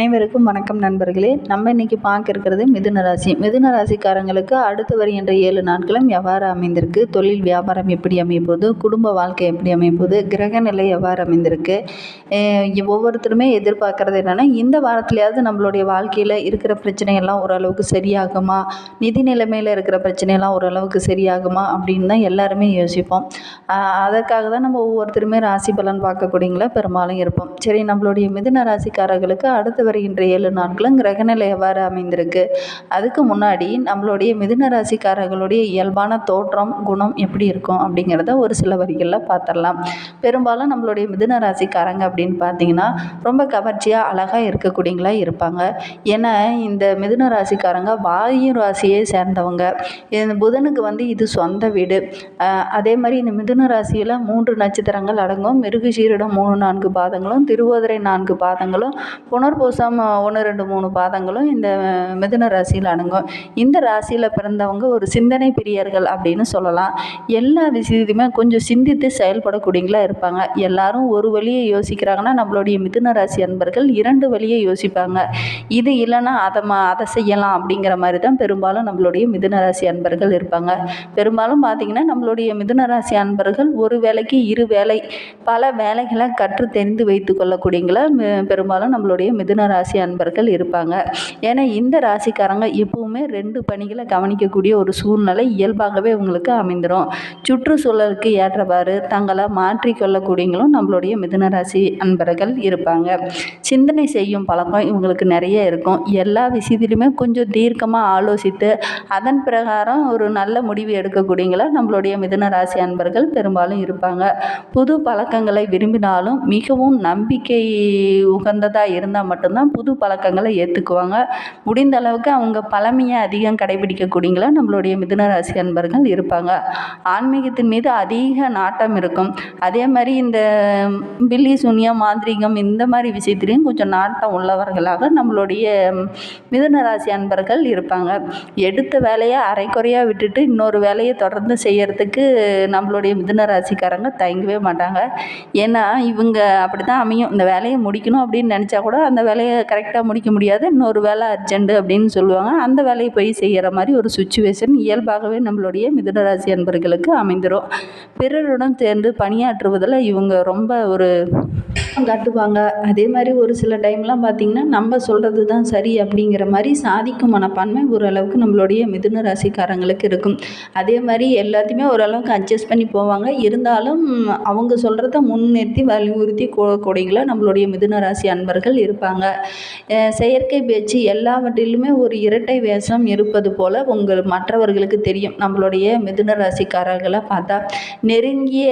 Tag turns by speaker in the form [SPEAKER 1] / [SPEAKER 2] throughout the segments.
[SPEAKER 1] அனைவருக்கும் வணக்கம் நண்பர்களே. நம்ம இன்னைக்கு பார்க்க இருக்கிறது மிதுன ராசி. மிதுன ராசிக்காரங்களுக்கு அடுத்து வருகின்ற ஏழு நாட்களும் எவ்வாறு அமைந்திருக்கு? தொழில் வியாபாரம் எப்படி அமைய குடும்ப வாழ்க்கை எப்படி அமைய கிரக நிலை எவ்வாறு அமைந்திருக்கு? ஒவ்வொருத்தருமே எதிர்பார்க்கறது என்னென்னா இந்த வாரத்துலையாவது நம்மளுடைய வாழ்க்கையில் இருக்கிற பிரச்சனையெல்லாம் ஓரளவுக்கு சரியாகுமா? நிதி நிலைமையில் இருக்கிற பிரச்சனையெல்லாம் ஓரளவுக்கு சரியாகுமா? அப்படின்னு தான் எல்லாருமே யோசிப்போம். அதற்காக தான் நம்ம ஒவ்வொருத்தருமே ராசி பலன் பார்க்கக்கூடியங்களா பெரும்பாலும் இருப்போம். சரி நம்மளுடைய மிதுன ராசிக்காரர்களுக்கு அடுத்து வருகின்ற ஏழு நாட்களும் கிரகநிலை எவ்வாறு அமைந்திருக்கு? அதுக்கு முன்னாடி நம்மளுடைய மிதுன ராசிக்காரர்களுடைய இயல்பான தோற்றம் குணம் எப்படி இருக்கும் அப்படிங்கிறத ஒரு சில வரிகளில் பார்த்துடலாம். பெரும்பாலும் நம்மளுடைய மிதுன ராசிக்காரங்க அப்படின்னு பார்த்தீங்கன்னா ரொம்ப கவர்ச்சியாக அழகாக இருக்கக்கூடியங்களா இருப்பாங்க. ஏன்னா இந்த மிதுன ராசிக்காரங்க வாயு ராசியை சேர்ந்தவங்க. இந்த புதனுக்கு வந்து இது சொந்த வீடு. அதே மாதிரி இந்த மிதுன ராசியில் மூன்று நட்சத்திரங்கள் அடங்கும். மிருகசீரிடம் மூணு நான்கு பாதங்களும் திருவோதிரை நான்கு பாதங்களும் மாதம் ஒன்று ரெண்டு மூணு பாதங்களும் இந்த மிதுன ராசியில் அடங்கும் இந்த ராசியில் பிறந்தவங்க ஒரு சிந்தனை பிரியர்கள் அப்படின்னு சொல்லலாம். எல்லா விஷயத்தையுமே கொஞ்சம் சிந்தித்து செயல்படக்கூடியங்களா இருப்பாங்க. எல்லாரும் ஒரு வழியை யோசிக்கிறாங்கன்னா நம்மளுடைய மிதுன ராசி அன்பர்கள் இரண்டு வழியை யோசிப்பாங்க. இது இல்லைன்னா அதை மா அதை செய்யலாம் அப்படிங்கிற மாதிரி தான் பெரும்பாலும் நம்மளுடைய மிதுன ராசி அன்பர்கள் இருப்பாங்க. பெரும்பாலும் பார்த்திங்கன்னா நம்மளுடைய மிதுன ராசி அன்பர்கள் ஒரு வேலைக்கு இரு வேலை பல வேலைகளை கற்று தெரிந்து வைத்து கொள்ளக்கூடியங்களா பெரும்பாலும் நம்மளுடைய மிதுன ராசி அன்பர்கள் இருப்பாங்க. ஏன்னா இந்த ராசிக்காரங்க எப்பவுமே ரெண்டு பணிகளை கவனிக்கக்கூடிய ஒரு சூழ்நிலை இயல்பாகவே உங்களுக்கு அமைந்துடும் சுற்றுச்சூழலுக்கு ஏற்றவாறு தங்களை மாற்றிக்கொள்ளக்கூடியங்களும் நம்மளுடைய மிதுன ராசி அன்பர்கள் இருப்பாங்க. சிந்தனை செய்யும் பழக்கம் இவங்களுக்கு நிறைய இருக்கும். எல்லா விஷயத்திலுமே கொஞ்சம் தீர்க்கமாக ஆலோசித்து அதன் பிரகாரம் ஒரு நல்ல முடிவு எடுக்கக்கூடியங்களா நம்மளுடைய மிதுன ராசி அன்பர்கள் பெரும்பாலும் இருப்பாங்க. புது பழக்கங்களை விரும்பினாலும் மிகவும் நம்பிக்கை உகந்ததாக இருந்தால் மட்டும் மட்டும்தான் புது பழக்கங்களை ஏற்றுக்குவாங்க முடிந்த அளவுக்கு அவங்க பழமையை அதிகம் கடைபிடிக்கக்கூடியங்களா நம்மளுடைய மிதுன ராசி அன்பர்கள் இருப்பாங்க. ஆன்மீகத்தின் மீது அதிக நாட்டம் இருக்கும். அதே மாதிரி இந்த பில்லி சூனியம் மாந்திரிகம் இந்த மாதிரி விஷயத்துலையும் கொஞ்சம் நாட்டம் உள்ளவர்களாக நம்மளுடைய மிதுன ராசி அன்பர்கள் இருப்பாங்க. எடுத்த வேலையை அரைக்குறையாக விட்டுட்டு இன்னொரு வேலையை தொடர்ந்து செய்யறதுக்கு நம்மளுடைய மிதுன ராசிக்காரங்க தயங்கவே மாட்டாங்க. ஏன்னா இவங்க அப்படி தான் அமையும். இந்த வேலையை முடிக்கணும் அப்படின்னு நினச்சா கூட அந்த வேலையை கரெக்டாக முடிக்க முடியாது. இன்னொரு வேலை அர்ஜென்ட் அப்படின்னு சொல்லுவாங்க. அந்த வேலையை போய் செய்கிற மாதிரி ஒரு சுச்சுவேஷன் இயல்பாகவே நம்மளுடைய மிதுனராசி அன்பர்களுக்கு அமைந்துடும் பிறருடன் சேர்ந்து பணியாற்றுவதில் இவங்க ரொம்ப ஒரு காட்டுவாங்க. அதே மாதிரி ஒரு சில டைம்லாம் பார்த்திங்கன்னா நம்ம சொல்கிறது தான் சரி அப்படிங்கிற மாதிரி சாதிக்கும் மனப்பான்மை ஓரளவுக்கு நம்மளுடைய மிதுன ராசிக்காரங்களுக்கு இருக்கும். அதே மாதிரி எல்லாத்தையுமே ஓரளவுக்கு அட்ஜஸ்ட் பண்ணி போவாங்க. இருந்தாலும் அவங்க சொல்கிறத முன்னிறுத்தி வலியுறுத்தி கூடக்கூடியங்களா நம்மளுடைய மிதுன ராசி அன்பர்கள் இருப்பாங்க. செயற்கை பேச்சு எல்லாவற்றிலுமே ஒரு இரட்டை வேஷம் இருப்பது போல் உங்கள் மற்றவர்களுக்கு தெரியும். நம்மளுடைய மிதுன ராசிக்காரர்களை பார்த்தா நெருங்கிய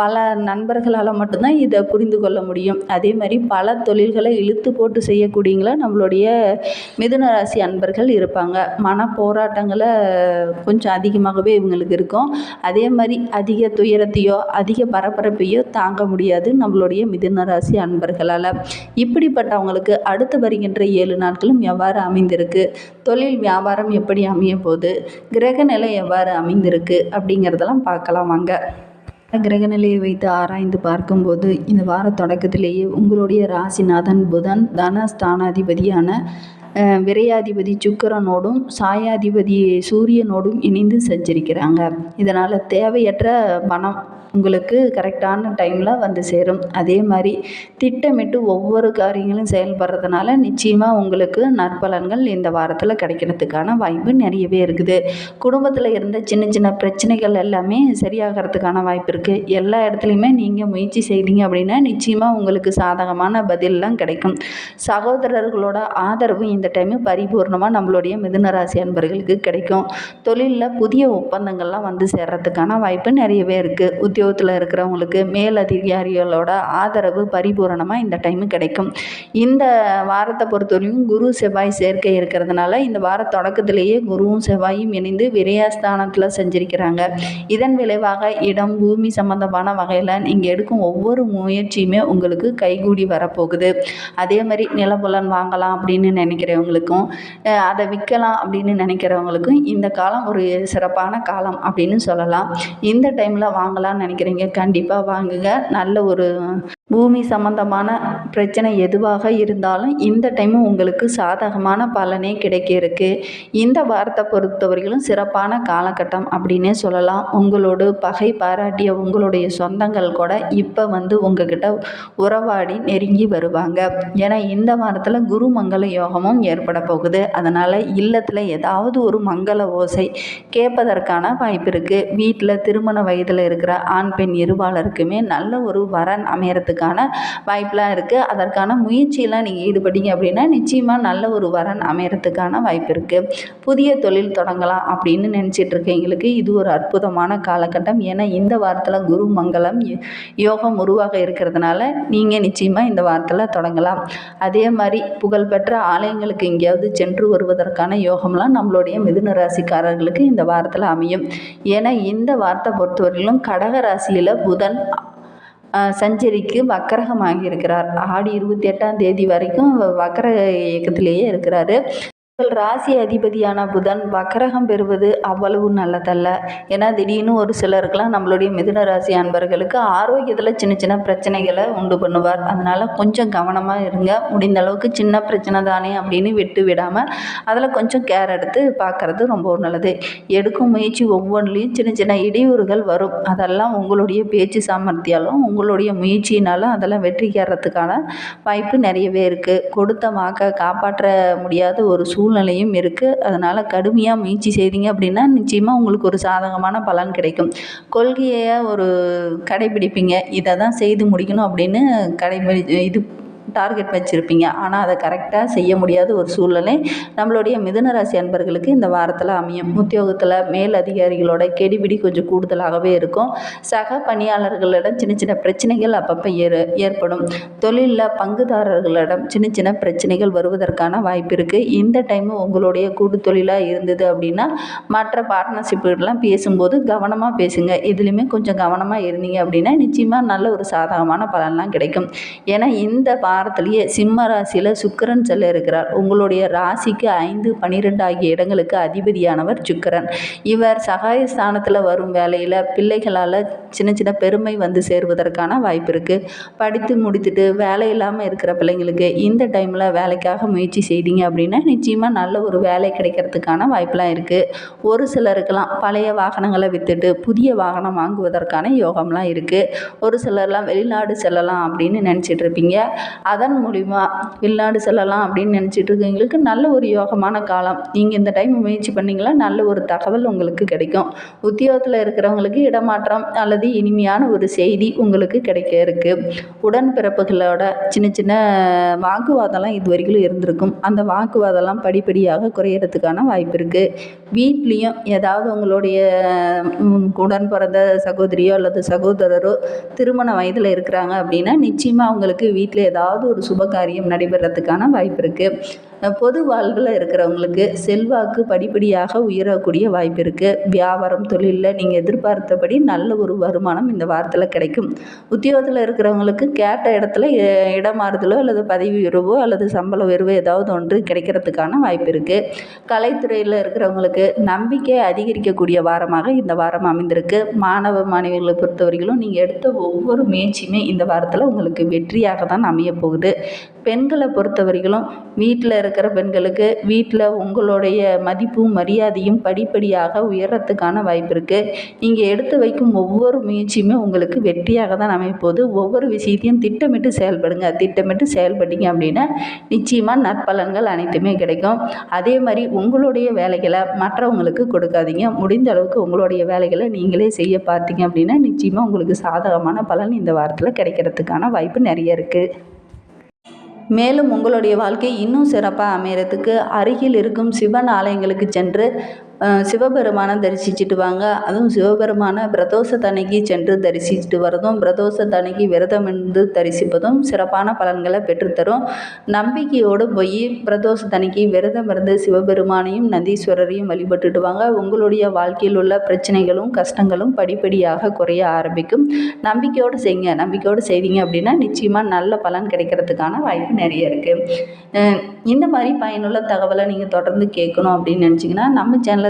[SPEAKER 1] பல நண்பர்களால் மட்டும்தான் இதை புரிந்து கொள்ள முடியும். அதே மாதிரி பல தொழில்களை இழுத்து போட்டு செய்யக்கூடியங்களா நம்மளுடைய மிதுன ராசி அன்பர்கள் இருப்பாங்க. மன போராட்டங்களை கொஞ்சம் அதிகமாகவே இவங்களுக்கு இருக்கும். அதே மாதிரி அதிக துயரத்தையோ அதிக பரபரப்பையோ தாங்க முடியாது நம்மளுடைய மிதுன ராசி அன்பர்களால். இப்படிப்பட்டவங்களுக்கு அடுத்து வருகின்ற ஏழு நாட்களும் எவ்வாறு அமைந்திருக்கு? தொழில் வியாபாரம் எப்படி அமைய போகுது? கிரக நிலை எவ்வாறு அமைந்திருக்கு? அப்படிங்கிறதெல்லாம் பார்க்கலாம். வாங்க. கிரகநிலையை வைத்து ஆராய்ந்து பார்க்கும்போது இந்த வார தொடக்கத்திலேயே உங்களுடைய ராசிநாதன் புதன் தனஸ்தானாதிபதியான ஸ்தானாதிபதியான விரையாதிபதி சுக்கிரனோடும் சாயாதிபதி சூரியனோடும் இணைந்து சஞ்சரிக்கிறாங்க. இதனால் தேவையற்ற பணம் உங்களுக்கு கரெக்டான டைமில் வந்து சேரும். அதே மாதிரி திட்டமிட்டு ஒவ்வொரு காரியங்களும் செயல்படுறதுனால நிச்சயமாக உங்களுக்கு நற்பலன்கள் இந்த வாரத்தில் கிடைக்கிறதுக்கான வாய்ப்பு நிறையவே இருக்குது. குடும்பத்தில் இருந்த சின்ன சின்ன பிரச்சனைகள் எல்லாமே சரியாகிறதுக்கான வாய்ப்பு இருக்குது எல்லா இடத்துலையுமே நீங்கள் முயற்சி செய்தீங்க அப்படின்னா நிச்சயமாக உங்களுக்கு சாதகமான பதிலெலாம் கிடைக்கும். சகோதரர்களோட ஆதரவு இந்த டைமு பரிபூர்ணமாக நம்மளுடைய மிதுன ராசி அன்பர்களுக்கு கிடைக்கும். தொழிலில் புதிய ஒப்பந்தங்கள்லாம் வந்து சேர்றதுக்கான வாய்ப்பு நிறையவே இருக்குது உத்தியோகத்தில் இருக்கிறவங்களுக்கு மேலதிகாரிகளோட ஆதரவு பரிபூரணமாக இந்த டைமு கிடைக்கும். இந்த வாரத்தை பொறுத்தவரையும் குரு செவ்வாய் சேர்க்கை இருக்கிறதுனால இந்த வார தொடக்கத்திலேயே குருவும் செவ்வாயும் இணைந்து விரயஸ்தானத்தில் செஞ்சிருக்கிறாங்க. இதன் விளைவாக இடம் பூமி சம்பந்தமான வகையில் நீங்கள் எடுக்கும் ஒவ்வொரு முயற்சியுமே உங்களுக்கு கைகூடி வரப்போகுது. அதே மாதிரி நிலபுலன் வாங்கலாம் அப்படின்னு நினைக்கிறேன் நினைக்கிறவங்களுக்கும் அதை விற்கலாம் அப்படின்னு நினைக்கிறவங்களுக்கும் இந்த காலம் ஒரு சிறப்பான காலம் அப்படின்னு சொல்லலாம். இந்த டைமில் வாங்கலாம்னு நினைக்கிறீங்க கண்டிப்பாக வாங்குங்க. நல்ல ஒரு பூமி சம்மந்தமான பிரச்சனை எதுவாக இருந்தாலும் இந்த டைமும் உங்களுக்கு சாதகமான பலனே கிடைக்க இருக்கு இந்த வாரத்தை பொறுத்தவரையிலும் சிறப்பான காலகட்டம் அப்படின்னே சொல்லலாம். உங்களோடு பகை பாராட்டிய உங்களுடைய சொந்தங்கள் கூட இப்போ வந்து உங்ககிட்ட உறவாடி நெருங்கி வருவாங்க. ஏன்னா இந்த வாரத்தில் குரு மங்கள யோகமும் ஏற்பட போகுது. அதனால் இல்லத்தில் ஏதாவது ஒரு மங்கள ஓசை கேட்பதற்கான வாய்ப்பு இருக்குது வீட்டில் திருமண வயதில் இருக்கிற ஆண் பெண் இருபாலருக்குமே நல்ல ஒரு வரன் அமையறதுக்கு அமையறதுக்கான வாய்ப்பெலாம் இருக்குது அதற்கான முயற்சியெல்லாம் நீங்கள் ஈடுபட்டீங்க அப்படின்னா நிச்சயமாக நல்ல ஒரு வரன் அமையறதுக்கான வாய்ப்பு இருக்குது புதிய தொழில் தொடங்கலாம் அப்படின்னு நினச்சிட்டு இருக்கீங்களுக்கு இது ஒரு அற்புதமான காலகட்டம். ஏன்னா இந்த வாரத்தில் குரு மங்கலம் யோ- யோகம் உருவாக இருக்கிறதுனால நீங்கள் நிச்சயமாக இந்த வாரத்தில் தொடங்கலாம். அதே மாதிரி புகழ்பெற்ற ஆலயங்களுக்கு எங்கேயாவது சென்று வருவதற்கான யோகம்லாம் நம்மளுடைய மிதுன ராசிக்காரர்களுக்கு இந்த வாரத்தில் அமையும். ஏன்னா இந்த வாரத்தை பொறுத்தவரையிலும் கடக ராசியில் புதன் சஞ்சரிக்கு வக்கரகமாகி இருக்கிறார். ஆடி இருபத்தி எட்டாம் தேதி வரைக்கும் வக்கர இயக்கத்திலேயே இருக்கிறாரு. உங்கள் ராசி அதிபதியான புதன் வக்கரகம் பெறுவது அவ்வளவு நல்லதல்ல. ஏன்னா திடீர்னு ஒரு சிலருக்கெலாம் நம்மளுடைய மிதுன ராசி அன்பர்களுக்கு ஆரோக்கியத்தில் சின்ன சின்ன பிரச்சனைகளை உண்டு பண்ணுவார். அதனால் கொஞ்சம் கவனமாக இருங்க. முடிந்த அளவுக்கு சின்ன பிரச்சனை தானே அப்படின்னு விட்டு விடாமல் அதில் கொஞ்சம் கேர் எடுத்து பார்க்குறது ரொம்ப நல்லது. எடுக்கும் முயற்சி ஒவ்வொன்றிலையும் சின்ன சின்ன இடையூறுகள் வரும். அதெல்லாம் உங்களுடைய பேச்சு சாமர்த்தியாலும் உங்களுடைய முயற்சியினாலும் அதெல்லாம் வெற்றி கேறதுக்கான வாய்ப்பு நிறையவே இருக்குது கொடுத்த வாக்கை காப்பாற்ற முடியாத ஒரு சூழ் சூழ்நிலையும் இருக்குது அதனால் கடுமையாக முயற்சி செய்தீங்க அப்படின்னா நிச்சயமாக உங்களுக்கு ஒரு சாதகமான பலன் கிடைக்கும். கொள்கையை ஒரு கடைபிடிப்பீங்க. இதை தான் செய்து முடிக்கணும் அப்படின்னு கடைபிடி இது டார்கெட் வச்சுருப்பீங்க. ஆனால் அதை கரெக்டாக செய்ய முடியாத ஒரு சூழ்நிலை நம்மளுடைய மிதுன ராசி அன்பர்களுக்கு இந்த வாரத்தில் அமையும். உத்தியோகத்தில் மேல் அதிகாரிகளோட கெடிபிடி கொஞ்சம் கூடுதலாகவே இருக்கும். சக பணியாளர்களிடம் சின்ன சின்ன பிரச்சனைகள் அப்பப்போ ஏறு ஏற்படும். தொழிலில் பங்குதாரர்களிடம் சின்ன சின்ன பிரச்சனைகள் வருவதற்கான வாய்ப்பு இருக்குது இந்த டைமு உங்களுடைய கூட்டு தொழிலாக இருந்தது அப்படின்னா மற்ற பார்ட்னர்ஷிப்புகள்லாம் பேசும்போது கவனமாக பேசுங்க. இதுலேயுமே கொஞ்சம் கவனமாக இருந்தீங்க அப்படின்னா நிச்சயமாக நல்ல ஒரு சாதகமான பலன்லாம் கிடைக்கும். ஏன்னா இந்த வாரத்திலேயே சிம்ம ராசியில் சுக்கரன் செல்ல இருக்கிறார். உங்களுடைய ராசிக்கு ஐந்து பன்னிரெண்டு ஆகிய இடங்களுக்கு அதிபதியானவர் சுக்கரன். இவர் சகாய ஸ்தானத்தில் வரும் வேலையில் பிள்ளைகளால் சின்ன சின்ன பெருமை வந்து சேருவதற்கான வாய்ப்பு இருக்குது படித்து முடித்துட்டு வேலை இல்லாமல் இருக்கிற பிள்ளைங்களுக்கு இந்த டைமில் வேலைக்காக முயற்சி செய்தீங்க அப்படின்னா நிச்சயமாக நல்ல ஒரு வேலை கிடைக்கிறதுக்கான வாய்ப்பெலாம் இருக்குது ஒரு சிலருக்கெல்லாம் பழைய வாகனங்களை விற்றுட்டு புதிய வாகனம் வாங்குவதற்கான யோகம்லாம் இருக்குது ஒரு சிலர்லாம் வெளிநாடு செல்லலாம் அப்படின்னு நினச்சிட்டு இருப்பீங்க. அதன் மூலிமா வெளிநாடு செல்லலாம் அப்படின்னு நினச்சிட்டு இருக்கவங்களுக்கு நல்ல ஒரு யோகமான காலம். நீங்கள் இந்த டைம் முயற்சி பண்ணிங்களா நல்ல ஒரு தகவல் உங்களுக்கு கிடைக்கும். உத்தியோகத்தில் இருக்கிறவங்களுக்கு இடமாற்றம் அல்லது இனிமையான ஒரு செய்தி உங்களுக்கு கிடைக்க இருக்குது உடன்பிறப்புகளோட சின்ன சின்ன வாக்குவாதம்லாம் இது வரைக்கும் இருந்திருக்கும். அந்த வாக்குவாதம்லாம் படிப்படியாக குறையிறதுக்கான வாய்ப்பு இருக்குது வீட்லேயும் ஏதாவது உங்களுடைய உடன் பிறந்த சகோதரியோ அல்லது சகோதரரோ திருமண வயதில் இருக்கிறாங்க அப்படின்னா நிச்சயமாக அவங்களுக்கு வீட்டில் ஏதாவது ஒரு சுப காரியம் நடைபெறத்துக்கான வாய்ப்பு இருக்குது பொது வாழ்வில் இருக்கிறவங்களுக்கு செல்வாக்கு படிப்படியாக உயரக்கூடிய வாய்ப்பு இருக்குது வியாபாரம் தொழிலில் நீங்கள் எதிர்பார்த்தபடி நல்ல ஒரு வருமானம் இந்த வாரத்தில் கிடைக்கும். உத்தியோகத்தில் இருக்கிறவங்களுக்கு கேட்ட இடத்துல இடமாறுதலோ அல்லது பதவி உயர்வோ அல்லது சம்பள உயர்வோ ஏதாவது ஒன்று கிடைக்கிறதுக்கான வாய்ப்பு இருக்குது கலைத்துறையில் இருக்கிறவங்களுக்கு நம்பிக்கை அதிகரிக்கக்கூடிய வாரமாக இந்த வாரம் அமைந்திருக்கு. மாணவ மாணவிகளை பொறுத்தவரையிலும் நீங்கள் எடுத்த ஒவ்வொரு முயற்சியுமே இந்த வாரத்தில் உங்களுக்கு வெற்றியாக தான் அமைய போகுது பெண்களை பொறுத்தவரையிலும் வீட்டில் இருக்க இருக்கிற பெண்களுக்கு வீட்டில் உங்களுடைய மதிப்பும் மரியாதையும் படிப்படியாக உயர்றதுக்கான வாய்ப்பு இருக்குது நீங்கள் எடுத்து வைக்கும் ஒவ்வொரு முயற்சியுமே உங்களுக்கு வெற்றியாக தான் அமைப்போது ஒவ்வொரு விஷயத்தையும் திட்டமிட்டு செயல்படுங்க. திட்டமிட்டு செயல்பட்டீங்க அப்படின்னா நிச்சயமாக நற்பலன்கள் அனைத்துமே கிடைக்கும். அதே மாதிரி உங்களுடைய வேலைகளை மற்றவங்களுக்கு கொடுக்காதீங்க. முடிந்த அளவுக்கு உங்களுடைய வேலைகளை நீங்களே செய்ய பார்த்தீங்க அப்படின்னா நிச்சயமாக உங்களுக்கு சாதகமான பலன் இந்த வாரத்தில் கிடைக்கிறதுக்கான வாய்ப்பு நிறைய இருக்குது மேலும் உங்களுடைய வாழ்க்கை இன்னும் சிறப்பாக அமையறதுக்கு அருகில் இருக்கும் சிவன் ஆலயங்களுக்கு சென்று சிவபெருமானை தரிசிச்சுட்டு வாங்க. அதுவும் சிவபெருமான பிரதோஷத்தன்னைக்கு சென்று தரிசிச்சுட்டு வரதும் பிரதோஷத்தன்னைக்கு விரதம் இருந்து தரிசிப்பதும் சிறப்பான பலன்களை பெற்றுத்தரும். நம்பிக்கையோடு போய் பிரதோஷத்தன்னைக்கு விரதம் இருந்து சிவபெருமானையும் நந்தீஸ்வரரையும் வழிபட்டுட்டு வாங்க. உங்களுடைய வாழ்க்கையில் உள்ள பிரச்சனைகளும் கஷ்டங்களும் படிப்படியாக குறைய ஆரம்பிக்கும். நம்பிக்கையோடு செய்யுங்க நம்பிக்கையோடு செய்தீங்க அப்படின்னா நிச்சயமாக நல்ல பலன் கிடைக்கிறதுக்கான வாய்ப்பு நிறைய இருக்குது இந்த மாதிரி பயனுள்ள தகவலை நீங்கள் தொடர்ந்து கேட்கணும் அப்படின்னு நினச்சிங்கன்னா நம்ம சேனலை